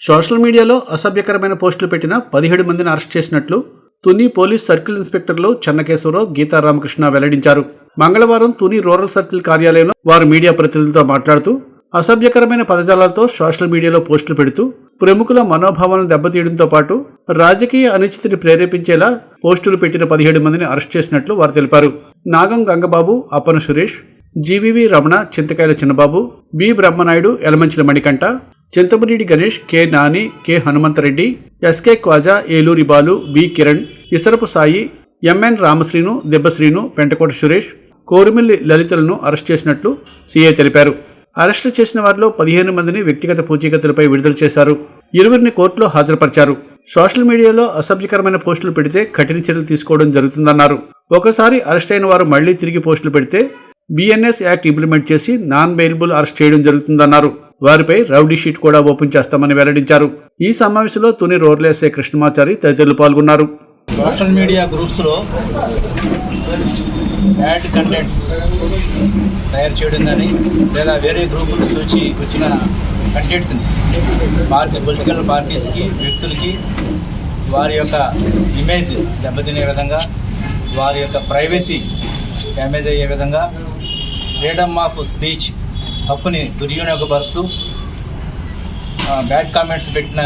Social మీడియాలో అసభ్యకరమైన పోస్టులు పెట్టిన పదిహేడు మందిని అరెస్ట్ చేసినట్లు తుని పోలీస్ సర్కిల్ ఇన్స్పెక్టర్లు చెన్నకేశ్వరరావు గీతా రామకృష్ణ వెల్లడించారు. మంగళవారం తుని రూరల్ సర్కిల్ కార్యాలయంలో వారు మీడియా ప్రతినిధులతో మాట్లాడుతూ అసభ్యకరమైన పదజాలాలతో సోషల్ మీడియాలో పోస్టులు పెడుతూ ప్రముఖుల మనోభావాలను దెబ్బతీయడంతో పాటు రాజకీయ అనిశ్చితిని ప్రేరేపించేలా పోస్టులు పెట్టిన పదిహేడు మందిని అరెస్ట్ చేసినట్లు వారు తెలిపారు. Nagam Gangababu Appana Suresh GVV Ramana Chintakayala Chinnababu B. Brahmanaidu Elamanchili Manikanta Chintamanedi Ganesh K Nani K Hanumanthareddy SK Khwaja Eluri Balu V Kiran Isarapu Sai MN Ramasrinu Debbasrinu Pentakota Suresh Korumilli లలితలను arrest చేసినట్లు CI తెలిపారు. Arrest చేసిన వారిలో పదిహేను మందిని వ్యక్తిగత పూచీకత్తులపై విడుదల చేశారు. ఇరువురిని కోర్టులో హాజరుపరిచారు. సోషల్ మీడియాలో అసభ్యకరమైన పోస్టులు పెడితే కఠిన చర్యలు తీసుకోవడం జరుగుతుందన్నారు. ఒకసారి అరెస్ట్ అయిన వారు మళ్ళీ తిరిగి పోస్టులు పెడితే బిఎన్ఎస్ యాక్ట్ ఇంప్లిమెంట్ చేసి నాన్ బెయిలబుల్ అరెస్ట్ చేయడం జరుగుతుందన్నారు. వారిపై రౌడీ షీట్ కూడా ఓపెన్ చేస్తామని వెల్లడించారు. ఈ సమావేశంలో తుని రోర్లేసే కృష్ణమాచారి తదితరులు పాల్గొన్నారు. సోషల్ మీడియా గ్రూప్స్లో బ్యాడ్ కంటెంట్స్ తయారు చేయడం కానీ లేదా వేరే గ్రూపుల నుంచి వచ్చి వచ్చిన కంటెంట్స్ని పార్టీ పొలిటికల్ పార్టీస్కి వ్యక్తులకి వారి యొక్క ఇమేజ్ దెబ్బతినే విధంగా వారి యొక్క ప్రైవసీ డ్యామేజ్ అయ్యే విధంగా ఫ్రీడమ్ ఆఫ్ స్పీచ్ హక్కుని దుర్వినియోగపరుస్తూ బ్యాడ్ కామెంట్స్ పెట్టిన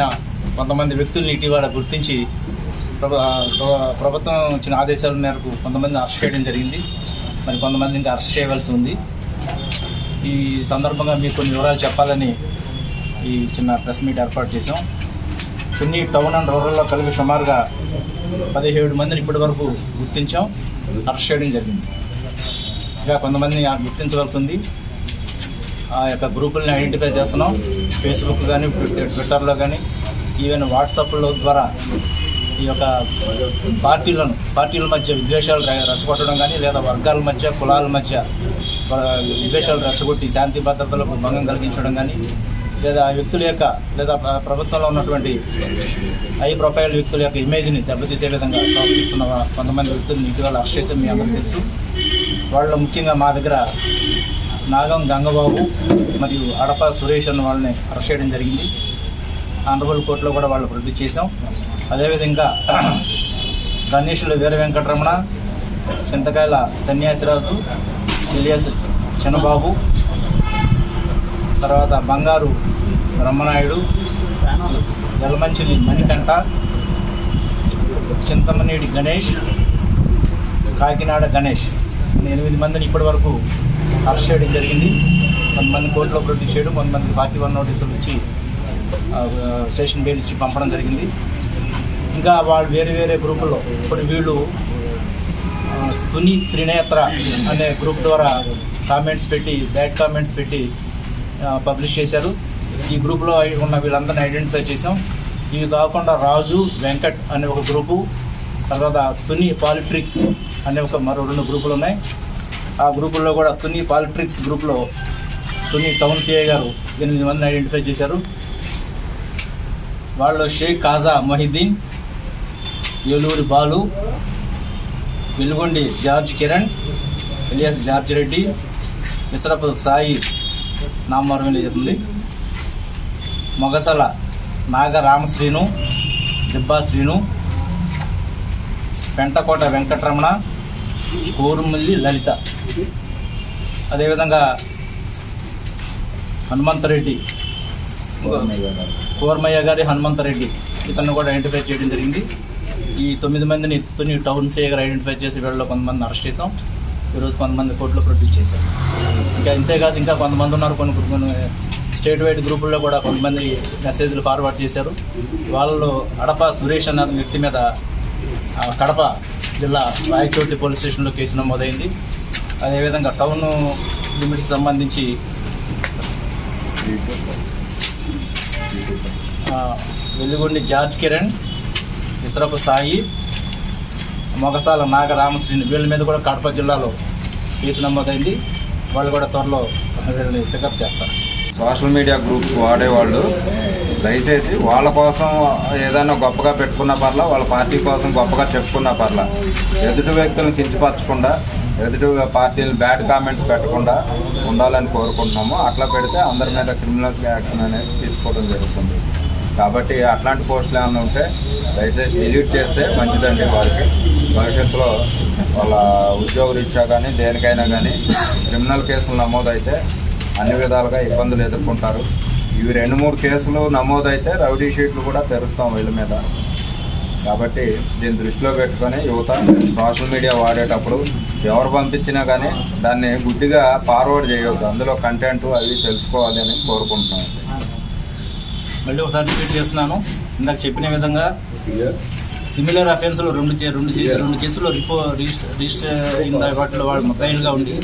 కొంతమంది వ్యక్తుల్ని ఇటీవల గుర్తించి ప్రభుత్వం ఇచ్చిన ఆదేశాల మేరకు కొంతమంది అరెస్ట్ చేయడం జరిగింది. మరి కొంతమంది ఇంకా అరెస్ట్ చేయవలసి ఉంది. ఈ సందర్భంగా మీకు కొన్ని వివరాలు చెప్పాలని ఈ చిన్న ప్రెస్ మీట్ ఏర్పాటు చేసాం కొన్ని టౌన్ అండ్ రూరల్లో కలిపి సుమారుగా పదిహేడు మందిని ఇప్పటి వరకు గుర్తించాం. అరెస్ట్ చేయడం జరిగింది. ఇంకా కొంతమందిని గుర్తించవలసి ఉంది. ఆ యొక్క గ్రూపుల్ని ఐడెంటిఫై చేస్తున్నాం. ఫేస్బుక్ కానీ ట్విట్టర్లో కానీ ఈవెన్ వాట్సాప్లో ద్వారా ఈ యొక్క పార్టీలను పార్టీల మధ్య విద్వేషాలు రె- రెచ్చగొట్టడం కానీ లేదా వర్గాల మధ్య కులాల మధ్య విద్వేషాలు రెచ్చగొట్టి శాంతి భద్రతలకు భంగం కలిగించడం కానీ లేదా ఆ వ్యక్తుల యొక్క లేదా ప్రభుత్వంలో ఉన్నటువంటి హై ప్రొఫైల్ వ్యక్తుల యొక్క ఇమేజ్ని దెబ్బతీసే విధంగా ప్రవర్తిస్తున్న కొంతమంది వ్యక్తులను ఇటీవల అరెస్ట్ చేసి మీ అందరికీ తెలుసు. వాళ్ళు ముఖ్యంగా మా దగ్గర నాగం గంగబాబు మరియు అడప సురేష్ అన్న వాళ్ళని అరెస్ట్ చేయడం జరిగింది. ఆనరబుల్ కోర్టులో కూడా వాళ్ళు ప్రొడ్యూస్ చేశాం. అదేవిధంగా గణేషులు వీర వెంకటరమణ చింతకాయల సన్యాసిరాజు ఇలియాస్ చిన్నబాబు తర్వాత బంగారు బ్రహ్మనాయుడు యలమంచిలి మణికంఠ చింతమనేడి గణేష్ కాకినాడ గణేష్ ఎనిమిది మందిని ఇప్పటి వరకు అరెస్ట్ చేయడం జరిగింది. కొంతమంది కోర్టులో ప్రొడ్యూస్ చేయడం కొంతమంది ఫార్టీ వన్ నోటీసులు ఇచ్చి స్టేషన్ బెయిల్ ఇచ్చి పంపడం జరిగింది. ఇంకా వాళ్ళు వేరే వేరే గ్రూపుల్లో ఇప్పుడు వీళ్ళు తుని త్రినేత్ర అనే గ్రూప్ ద్వారా కామెంట్స్ పెట్టి బ్యాడ్ కామెంట్స్ పెట్టి పబ్లిష్ చేశారు. ఈ గ్రూప్లో ఉన్న వీళ్ళందరిని ఐడెంటిఫై చేసాం ఇవి కాకుండా రాజు వెంకట్ అనే ఒక గ్రూపు తర్వాత తుని పాలిట్రిక్స్ అనే ఒక మరో రెండు గ్రూపులు ఉన్నాయి. ఆ గ్రూపుల్లో కూడా తుని పాలిట్రిక్స్ గ్రూప్లో తుని టౌన్ సిఐ గారు ఎనిమిది మందిని ఐడెంటిఫై చేశారు. వాళ్ళు Shaik Khaja Mohiddin Eluru Balu Velugondi George Kiran alias George Reddy Mishrapu Sai Namavaram జరుగుతుంది మొగసల నాగ రామశ్రీను దిబ్బా శ్రీను పెంటకోట వెంకటరమణ కోరుమల్లి లలిత. అదేవిధంగా హనుమంతరెడ్డి. కోరమయ్య గారి. హనుమంతరెడ్డి. ఇతన్ని కూడా ఐడెంటిఫై చేయడం జరిగింది. ఈ తొమ్మిది మందిని తుని టౌన్ సే గారు ఐడెంటిఫై చేసి వీళ్ళలో కొంతమంది అరెస్ట్ చేసాం ఈరోజు కొంతమంది కోర్టులో ప్రొడ్యూస్ చేశాం ఇంకా ఇంతేకాదు ఇంకా కొంతమంది ఉన్నారు. కొన్ని కొన్ని స్టేట్ వైడ్ గ్రూపుల్లో కూడా కొంతమంది మెసేజ్లు ఫార్వర్డ్ చేశారు. వాళ్ళలో అడప సురేష్ అన్న వ్యక్తి మీద కడప జిల్లా రాయచోటి పోలీస్ స్టేషన్లో కేసు నమోదైంది. అదేవిధంగా టౌన్ లిమిట్స్ సంబంధించి వెల్లుగొండి జార్జ్ కిరణ్ ఇసరపు సాయి మొగసాల నాగ రామశ్రీని వీళ్ళ మీద కూడా కడప జిల్లాలో కేసు నమోదైంది. వాళ్ళు కూడా త్వరలో వీళ్ళని పికప్ చేస్తారు. సోషల్ మీడియా గ్రూప్స్ వాడేవాళ్ళు. దయచేసి వాళ్ళ కోసం ఏదైనా గొప్పగా పెట్టుకున్న పర్లా వాళ్ళ పార్టీ కోసం గొప్పగా చెప్పుకున్న పర్లా ఎదుటి వ్యక్తులను కించపరచకుండా ఎదుటి పార్టీలు బ్యాడ్ కామెంట్స్ పెట్టకుండా ఉండాలని కోరుకుంటున్నాము. అట్లా పెడితే అందరి మీద క్రిమినల్ యాక్షన్ అనేది తీసుకోవడం జరుగుతుంది. కాబట్టి అట్లాంటి పోస్టులు ఏమైనా ఉంటే దయచేసి డిలీట్ చేస్తే మంచిదండి వారికి. భవిష్యత్తులో వాళ్ళ ఉద్యోగ రీత్యా కానీ దేనికైనా కానీ క్రిమినల్ కేసులు నమోదైతే అన్ని విధాలుగా ఇబ్బందులు ఎదుర్కొంటారు. ఇవి రెండు మూడు కేసులు నమోదైతే రౌడీ షీట్లు కూడా తెరుస్తాం వీళ్ళ మీద. కాబట్టి దీన్ని దృష్టిలో పెట్టుకొని యువత సోషల్ మీడియా వాడేటప్పుడు ఎవరు పంపించినా కానీ దాన్ని గుడ్డిగా ఫార్వర్డ్ చేయొద్దు. అందులో కంటెంట్ అవి తెలుసుకోవాలి అని కోరుకుంటున్నాం మళ్ళీ ఒకసారి రిపీట్ చేస్తున్నాను. ఇందాక చెప్పిన విధంగా సిమిలర్ అఫెన్స్లో రెండు చే- రెండు చే- రెండు కేసుల్లో రిపో రిజిస్టర్ రిజిస్టర్ వాటిలో వాళ్ళు ముద్దాయిలుగా ఉండి.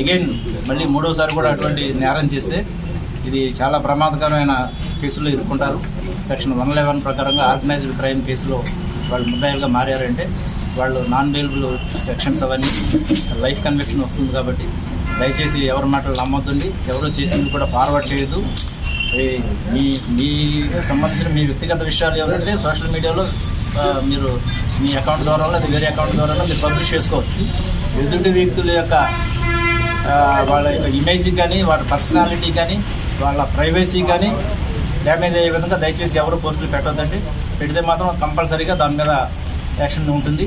అగైన్ మళ్ళీ మూడోసారి కూడా అటువంటి నేరం చేస్తే ఇది చాలా ప్రమాదకరమైన కేసుల్లో ఇరుక్కుంటారు సెక్షన్ వన్ లెవెన్ ప్రకారంగా ఆర్గనైజ్డ్ క్రైమ్ కేసులో వాళ్ళు ముద్దాయిలుగా మారారంటే వాళ్ళు నాన్ బెయిలబుల్ సెక్షన్స్ అవన్నీ లైఫ్ కన్విక్షన్ వస్తుంది కాబట్టి దయచేసి ఎవరి మాటలు నమ్మొద్దండి. ఎవరు చేసింది కూడా ఫార్వర్డ్ చేయొద్దు. మీ మీ సంబంధించిన మీ వ్యక్తిగత విషయాలు ఏమంటే సోషల్ మీడియాలో మీరు మీ అకౌంట్ ద్వారా లేదా వేరే అకౌంట్ ద్వారా మీరు పబ్లిష్ చేసుకోవచ్చు. ఎదుటి వ్యక్తుల యొక్క వాళ్ళ యొక్క ఇమేజ్ కానీ వాళ్ళ పర్సనాలిటీ కానీ వాళ్ళ ప్రైవసీ కానీ డ్యామేజ్ అయ్యే విధంగా దయచేసి ఎవరు పోస్టులు పెట్టొద్దండి. పెడితే మాత్రం కంపల్సరీగా దాని మీద యాక్షన్ ఉంటుంది.